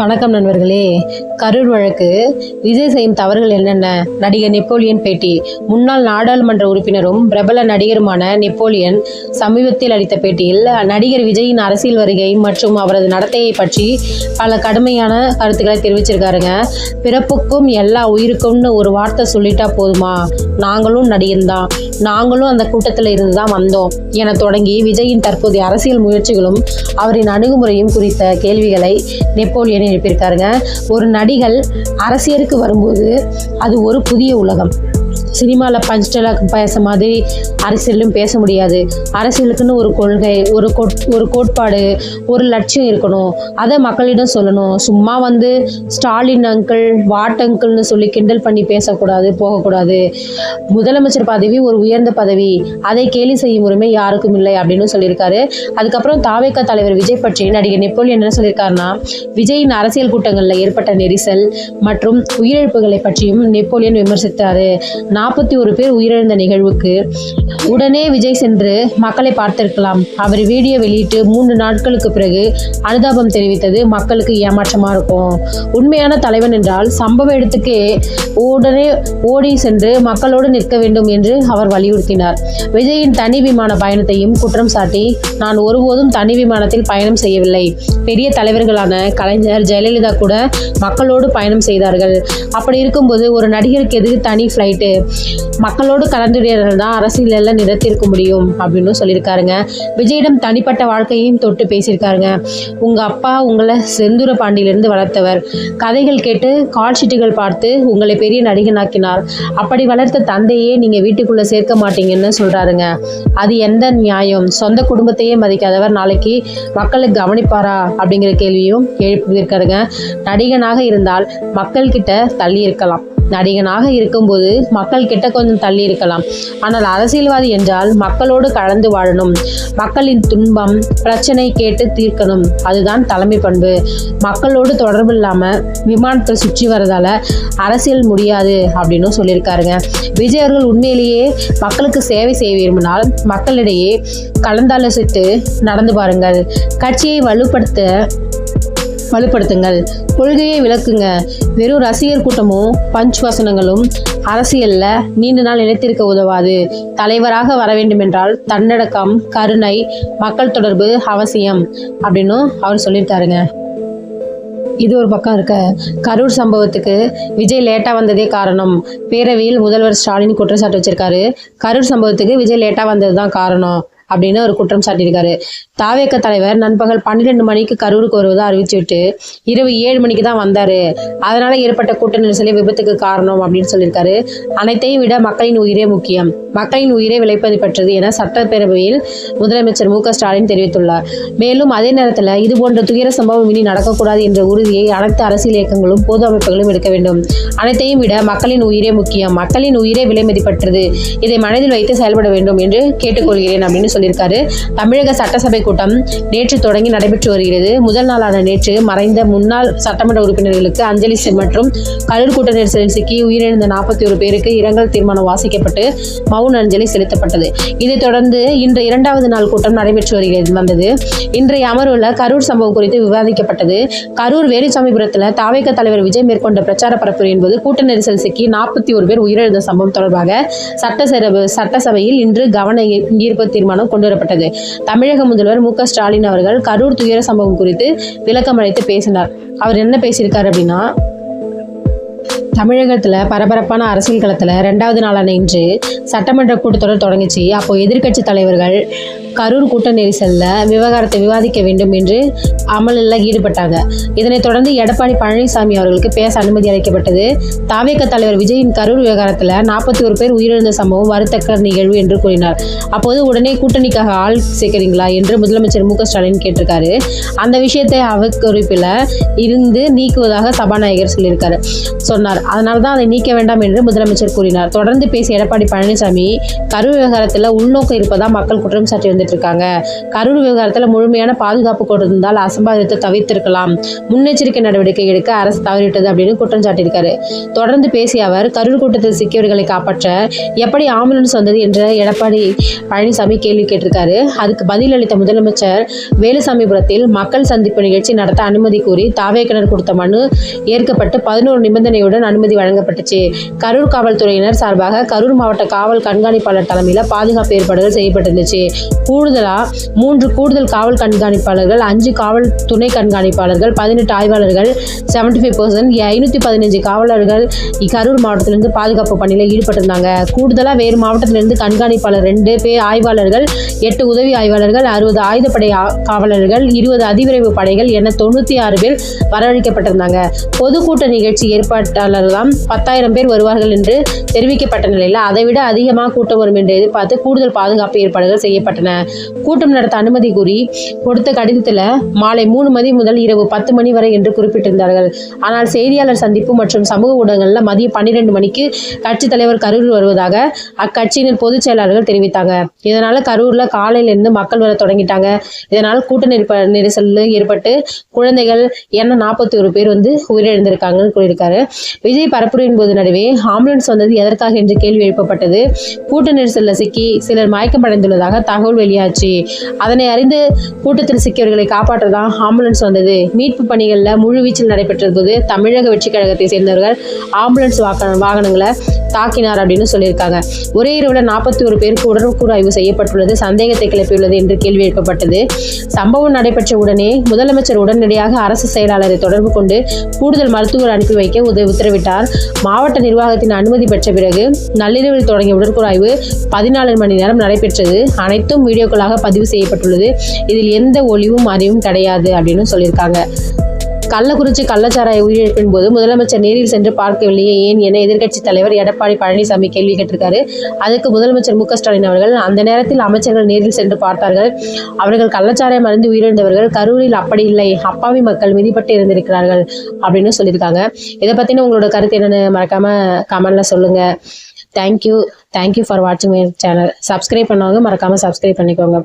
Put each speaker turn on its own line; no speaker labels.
வணக்கம் நண்பர்களே. கரூர் வழக்கு. விஜய் செய்யும் தவறுகள் என்னென்ன? நடிகர் நெப்போலியன் பேட்டி. முன்னாள் நாடாளுமன்ற உறுப்பினரும் பிரபல நடிகருமான நெப்போலியன் சமீபத்தில் அளித்த பேட்டியில் நடிகர் விஜயின் அரசியல் வருகை மற்றும் அவரது நடத்தையை பற்றி பல கடுமையான கருத்துக்களை தெரிவிச்சிருக்காருங்க. பிறப்புக்கும் எல்லா உயிருக்கும்னு ஒரு வார்த்தை சொல்லிட்டா போதுமா? நாங்களும் நடிகன் தான். நாங்களும் அந்த கூட்டத்தில் இருந்து தான் வந்தோம் என தொடங்கி விஜயின் தற்போதைய அரசியல் முயற்சிகளும் அவரின் அணுகுமுறையும் குறித்த கேள்விகளை நெப்போலியன் எழுப்பியிருக்காருங்க. ஒரு நடிகர் அரசியலுக்கு வரும்போது அது ஒரு புதிய உலகம். சினிமாவில் பஞ்ச் பேச மாதிரி அரசியலும் பேச முடியாது. அரசியலுக்குன்னு ஒரு கொள்கை ஒரு கோட் ஒரு கோட்பாடு ஒரு லட்சியம் இருக்கணும். அதை மக்களிடம் சொல்லணும். சும்மா வந்து ஸ்டாலின் அங்கிள் வாட் அங்கிள்னு சொல்லி கிண்டல் பண்ணி பேசக்கூடாது போகக்கூடாது. முதலமைச்சர் பதவி ஒரு உயர்ந்த பதவி. அதை கேலி செய்யும் உரிமை யாருக்கும் இல்லை அப்படின்னு சொல்லியிருக்காரு. அதுக்கப்புறம் தாவேக்கா தலைவர் விஜய் பற்றி நடிகர் நெப்போலியன் என்ன சொல்லியிருக்காருன்னா விஜயின் அரசியல் கூட்டங்களில் ஏற்பட்ட நெரிசல் மற்றும் உயிரிழப்புகளை பற்றியும் நெப்போலியன் விமர்சித்தார். நாற்பத்தி ஒரு பேர் உயிரிழந்த நிகழ்வுக்கு உடனே விஜய் சென்று மக்களை பார்த்திருக்கலாம். அவர் வீடியோ வெளியிட்டு மூன்று நாட்களுக்கு பிறகு அனுதாபம் தெரிவித்தது மக்களுக்கு ஏமாற்றமாக இருக்கும். உண்மையான தலைவன் என்றால் சம்பவ இடத்துக்கே உடனே ஓடி சென்று மக்களோடு நிற்க வேண்டும் என்று அவர் வலியுறுத்தினார். விஜயின் தனி விமான பயணத்தையும் குற்றம் சாட்டி நான் ஒருபோதும் தனி விமானத்தில் பயணம் செய்யவில்லை. பெரிய தலைவர்களான கலைஞர் ஜெயலலிதா கூட மக்களோடு பயணம் செய்தார்கள். அப்படி இருக்கும்போது ஒரு நடிகருக்கு எதுக்கு தனி ஃப்ளைட்டு மக்களோடு கலந்துரையாடல் தான் அரசியலில் நிறத்திருக்க முடியும் அப்படின்னு சொல்லியிருக்காருங்க. விஜயிடம் தனிப்பட்ட வாழ்க்கையையும் தொட்டு பேசியிருக்காருங்க. உங்கள் அப்பா உங்களை செந்தூர பாண்டியிலிருந்து வளர்த்தவர். கதைகள் கேட்டு கால்ஷீட்டுகள் பார்த்து உங்களை பெரிய நடிகனாக்கினார். அப்படி வளர்த்த தந்தையே நீங்கள் வீட்டுக்குள்ளே சேர்க்க மாட்டீங்கன்னு சொல்கிறாருங்க அது எந்த நியாயம்? சொந்த குடும்பத்தையே மதிக்காதவர் நாளைக்கு மக்களை கவனிப்பாரா? அப்படிங்கிற கேள்வியும் எழுப்பியிருக்காருங்க. நடிகனாக இருந்தால் மக்கள்கிட்ட தள்ளி இருக்கலாம் நடிகனாக இருக்கும்போது மக்கள் கிட்ட கொஞ்சம் தள்ளி இருக்கலாம். ஆனால் அரசியல்வாதி என்றால் மக்களோடு கலந்து வாழணும். மக்களின் துன்பம் பிரச்சனை கேட்டு தீர்க்கணும். அதுதான் தலைமை பண்பு. மக்களோடு தொடர்பு இல்லாமல் விமானத்தை சுற்றி வரதால அரசியல் முடியாது அப்படின்னு சொல்லியிருக்காருங்க. விஜய் அவர்கள் உண்மையிலேயே மக்களுக்கு சேவை செய்ய விரும்பினால் மக்களிடையே கலந்தாலோசித்து நடந்து பாருங்கள். கட்சியை வலுப்படுத்த வலுப்படுத்துங்கள். கொள்கையை விளக்குங்க. வெறும் ரசிகர் கூட்டமும் பஞ்ச் வசனங்களும் அரசியல்ல நீண்ட நாள் நிலைத்திருக்க உதவாது. தலைவராக வர வேண்டுமென்றால் தன்னடக்கம் கருணை மக்கள் தொடர்பு அவசியம் அப்படின்னு அவர் சொல்லியிருக்காருங்க. இது ஒரு பக்கம் இருக்க கரூர் சம்பவத்துக்கு விஜய் லேட்டாக வந்ததே காரணம். பேரவையில் முதல்வர் ஸ்டாலின் குற்றச்சாட்டு வச்சிருக்காரு. கரூர் சம்பவத்துக்கு விஜய் லேட்டாக வந்தது தான் காரணம். அப்படின்னு ஒரு குற்றம் சாட்டியிருக்காரு. தாவேக்க தலைவர் நண்பகல் பன்னிரெண்டு மணிக்கு கரூருக்கு வருவதாக அறிவிச்சுட்டு இரவு ஏழு மணிக்கு தான் வந்தார். அதனால் ஏற்பட்ட கூட்ட நெரிசலே விபத்துக்கு காரணம் அப்படின்னு சொல்லியிருக்காரு. அனைத்தையும் விட மக்களின் உயிரே முக்கியம். மக்களின் உயிரே விலைப்பதிப்பற்றது என சட்டப்பேரவையில் முதலமைச்சர் மு ஸ்டாலின் தெரிவித்துள்ளார். மேலும் அதே நேரத்தில் இது போன்ற துயர சம்பவம் இனி நடக்கக்கூடாது என்ற உறுதியை அனைத்து அரசியல் இயக்கங்களும் பொது அமைப்புகளும் எடுக்க வேண்டும். அனைத்தையும் விட மக்களின் உயிரே முக்கியம். மக்களின் உயிரே விலை மதிப்பற்றது. இதை மனதில் வைத்து செயல்பட வேண்டும் என்று கேட்டுக்கொள்கிறேன் அப்படின்னு சொல்லியிருக்காரு. தமிழக சட்டசபை கூட்டம் நேற்று தொடங்கி நடைபெற்று வருகிறது. முதல் நாளான நேற்று மறைந்த முன்னாள் சட்டமன்ற உறுப்பினர்களுக்கு அஞ்சலி மற்றும் கரூர் கூட்ட நெரிசலில் சிக்கி உயிரிழந்த நாற்பத்தி ஒரு பேருக்கு இரங்கல் தீர்மானம் வாசிக்கப்பட்டு மௌன அஞ்சலி செலுத்தப்பட்டது. இதைத் தொடர்ந்து இன்று இரண்டாவது நாள் கூட்டம் நடைபெற்று வருகிறது வந்தது. இன்றைய அமர்வுள்ள கரூர் சம்பவம் குறித்து விவாதிக்கப்பட்டது. கரூர் வேலுசாமிபுரத்தில் தாவேக தலைவர் விஜய் மேற்கொண்ட பிரச்சார பரப்புரை என்பது கூட்ட நெரிசல் சிக்கி நாற்பத்தி ஒரு பேர் உயிரிழந்த சம்பவம் தொடர்பாக சட்டசபை சட்டசபையில் இன்று கவன ஈர்ப்பு தீர்மானம் கொண்டுவரப்பட்டது. தமிழக முதல்வர் மு ஸ்டாலின் அவர்கள் கரூர் துயர சம்பவம் குறித்து விளக்கம் அளித்து பேசினார். அவர் என்ன பேசியிருக்காரு அப்படின்னா தமிழகத்தில் பரபரப்பான அரசியல் களத்தில் ரெண்டாவது நாளான இன்று சட்டமன்ற கூட்டத்தொடர் தொடங்கிச்சு. அப்போ எதிர்க்கட்சி தலைவர்கள் கரூர் கூட்ட நெரிசலில் விவகாரத்தை விவாதிக்க வேண்டும் என்று அமலில் ஈடுபட்டாங்க. இதனைத் தொடர்ந்து எடப்பாடி பழனிசாமி அவர்களுக்கு பேச அனுமதி அளிக்கப்பட்டது. தாவேக தலைவர் விஜயின் கரூர் விவகாரத்தில் நாற்பத்தி ஒரு பேர் உயிரிழந்த சம்பவம் வருத்தக்க நிகழ்வு என்று கூறினார். அப்போது உடனே கூட்டணிக்காக ஆள் சேர்க்கிறீங்களா என்று முதலமைச்சர் மு க ஸ்டாலின் கேட்டிருக்காரு. அந்த விஷயத்தை அவக்குறிப்பில் இருந்து நீக்குவதாக சபாநாயகர் சொல்லியிருக்காரு. சொன்னார். அதனால தான் அதை நீக்க வேண்டாம் என்று முதலமைச்சர் கூறினார். தொடர்ந்து பேசிய எடப்பாடி பழனிசாமி கரூர் விவகாரத்தில் உள்நோக்கம் இருப்பதா மக்கள் குற்றம் சாட்டி வந்துட்டு இருக்காங்க கரூர் விவகாரத்தில் முழுமையான பாதுகாப்பு கொடுத்திருந்தால் அசம்பாவிதத்தை தவிர்த்திருக்கலாம். முன்னெச்சரிக்கை நடவடிக்கை எடுக்க அரசு தவறிவிட்டது அப்படின்னு குற்றம் சாட்டியிருக்காரு. தொடர்ந்து பேசிய அவர் கரூர் கூட்டத்தில் சிக்கியவர்களை காப்பாற்ற எப்படி ஆம்புலன்ஸ் வந்தது? என்ற எடப்பாடி பழனிசாமி கேள்வி கேட்டிருக்காரு. அதுக்கு பதிலளித்த முதலமைச்சர் வேலுசாமிபுரத்தில் மக்கள் சந்திப்பு நிகழ்ச்சி நடத்த அனுமதி கோரி தாவேக்கனர் கொடுத்த மனு ஏற்கப்பட்டு பதினோரு நிபந்தனையுடன் அனுமதி வழங்கப்பட்டுச்சு. கரூர் காவல்துறையினர் சார்பாக கரூர் மாவட்ட காவல் கண்காணிப்பாளர் தலைமையில் பாதுகாப்பு ஏற்பாடுகள் செய்யப்பட்டிருந்துச்சு. கூடுதலாக மூன்று கூடுதல் காவல் கண்காணிப்பாளர்கள் அஞ்சு காவல் துணை கண்காணிப்பாளர்கள் பதினெட்டு ஆய்வாளர்கள் செவன்டி ஃபைவ் பர்சன்ட் ஐநூற்றி பதினஞ்சு காவலர்கள் கரூர் மாவட்டத்திலிருந்து பாதுகாப்பு பணியில் ஈடுபட்டிருந்தாங்க. கூடுதலாக வேறு மாவட்டத்திலிருந்து கண்காணிப்பாளர் ரெண்டு பேர் ஆய்வாளர்கள் எட்டு உதவி ஆய்வாளர்கள் அறுபது ஆயுதப்படை காவலர்கள் இருபது அதிவிரைவு படைகள் என தொண்ணூற்றி ஆறு பேர் வரவழைக்கப்பட்டிருந்தாங்க. பொதுக்கூட்ட நிகழ்ச்சி ஏற்பாட்டாளர்லாம் பத்தாயிரம் பேர் வருவார்கள் என்று தெரிவிக்கப்பட்ட நிலையில் அதைவிட அதிகமாக கூட்டம் வரும் என்று எதிர்பார்த்து கூடுதல் பாதுகாப்பு ஏற்பாடுகள் செய்யப்பட்டன. கூட்டம் நடத்த அனுமதி கூறி கொடுத்த கடிதத்தில் மாலை மூணு மணி முதல் இரவு பத்து மணி வரை என்று குறிப்பிட்டிருந்தார்கள். ஆனால் செய்தியாளர் சந்திப்பு மற்றும் சமூக ஊடகங்களில் மதியம் பன்னிரெண்டு மணிக்கு கட்சித் தலைவர் கரூர் வருவதாக அக்கட்சியினர் பொதுச் செயலாளர்கள் தெரிவித்தாங்க. இதனால கரூர்ல காலையிலிருந்து மக்கள் வர தொடங்கிட்டாங்க. இதனால் கூட்ட நெருப்ப நெரிசல் ஏற்பட்டு குழந்தைகள் என நாற்பத்தி ஒரு பேர் வந்து உயிரிழந்திருக்காங்கன்னு கூறியிருக்காரு. விஜய் பரப்புரையின் போது நடுவே ஆம்புலன்ஸ் வந்தது எதற்காக என்று கேள்வி எழுப்பப்பட்டது. கூட்ட நெரிசலில் சிக்கி சிலர் மயக்கமடைந்துள்ளதாக தகவல் வெளியாச்சு அதனை அறிந்து கூட்டத்தில் சிக்கியவர்களை காப்பாற்றதான் ஆம்புலன்ஸ் வந்தது. மீட்பு பணிகளில் முழுவீச்சில் நடைபெற்ற போது தமிழக வெற்றி கழகத்தை சேர்ந்தவர்கள் ஆம்புலன்ஸ் வாகன வாகனங்களை தாக்கினார் அப்படின்னு சொல்லியிருக்காங்க. ஒரே இரவில் நாற்பத்தி ஒரு பேருக்கு உடற்கூறு ஆய்வு செய்யப்பட்டுள்ளது. சந்தேகத்தை கிளப்பியுள்ளது என்று கேள்வி எழுப்பப்பட்டது. சம்பவம் நடைபெற்ற உடனே முதலமைச்சர் உடனடியாக அரசு செயலாளரை தொடர்பு கொண்டு கூடுதல் மருத்துவர் அனுப்பி வைக்க உதவி உத்தரவிட்டார். மாவட்ட நிர்வாகத்தின் அனுமதி பெற்ற பிறகு நள்ளிரவில் தொடங்கிய உடற்குறாய்வு பதினாலு மணி நேரம் நடைபெற்றது. அனைத்தும் வீடியோக்களாக பதிவு செய்யப்பட்டுள்ளது. இதில் எந்த ஒளிவும் அறிவும் கிடையாது அப்படின்னு சொல்லியிருக்காங்க. கள்ளக்குறிச்சி கள்ளச்சாராய உயிரிழப்பின் போது முதலமைச்சர் நேரில் சென்று பார்க்கவில்லையே ஏன் என எதிர்க்கட்சித் தலைவர் எடப்பாடி பழனிசாமி கேள்வி கேட்டிருக்காரு. அதுக்கு முதலமைச்சர் மு ஸ்டாலின் அவர்கள் அந்த நேரத்தில் அமைச்சர்கள் நேரில் சென்று பார்த்தார்கள். அவர்கள் கள்ளச்சாராயம் மருந்து உயிரிழந்தவர்கள் கரூரில் அப்படி இல்லை அப்பாவி மக்கள் மிதிப்பட்டு இருந்திருக்கிறார்கள் அப்படின்னு சொல்லியிருக்காங்க. இதை பற்றின உங்களோட கருத்து என்னென்னு மறக்காம கமெண்ட்ல சொல்லுங்கள் thank you thank you for வாட்சிங் மை சேனல் சப்ஸ்கிரைப் பண்ணவங்க மறக்காம சப்ஸ்கிரைப் பண்ணிக்கோங்க.